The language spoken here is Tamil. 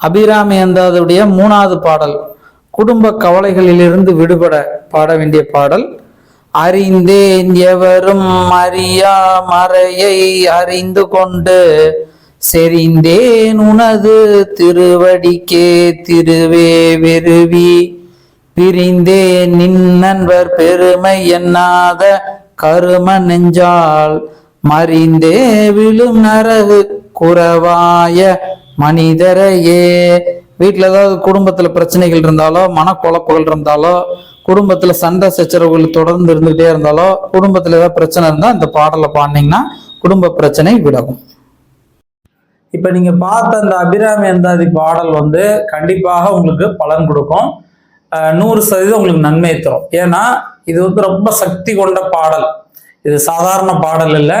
அபிராமி அந்தாதுடைய மூணாவது பாடல் குடும்ப கவலைகளிலிருந்து விடுபட பாட வேண்டிய பாடல் அறிந்தேன் எவரும் அறியா மறையை அறிந்து கொண்டு செறிந்தேன் உனது திருவடிக்கே திருவே வெறுவி. பிரிந்தேன் நின் நண்பர் பெருமை எண்ணாத கரும நெஞ்சால் மறிந்தே விழும் நரகு குறவாய மனிதரையே. வீட்டில் ஏதாவது குடும்பத்தில் பிரச்சனைகள் இருந்தாலோ மனக்குழப்புகள் இருந்தாலோ குடும்பத்தில் சண்டை சச்சரவுகள் தொடர்ந்து இருந்துகிட்டே இருந்தாலோ குடும்பத்தில் ஏதாவது பிரச்சனை இருந்தால் இந்த பாடலை பாடினீங்கன்னா குடும்ப பிரச்சனை விலகும். இப்போ நீங்கள் பார்த்த அந்த அபிராமி அந்தாதி பாடல் வந்து கண்டிப்பாக உங்களுக்கு பலன் கொடுக்கும். நூறு சதவீதம் உங்களுக்கு நன்மை தரும். ஏன்னா இது வந்து ரொம்ப சக்தி கொண்ட பாடல். இது சாதாரண பாடல் இல்லை.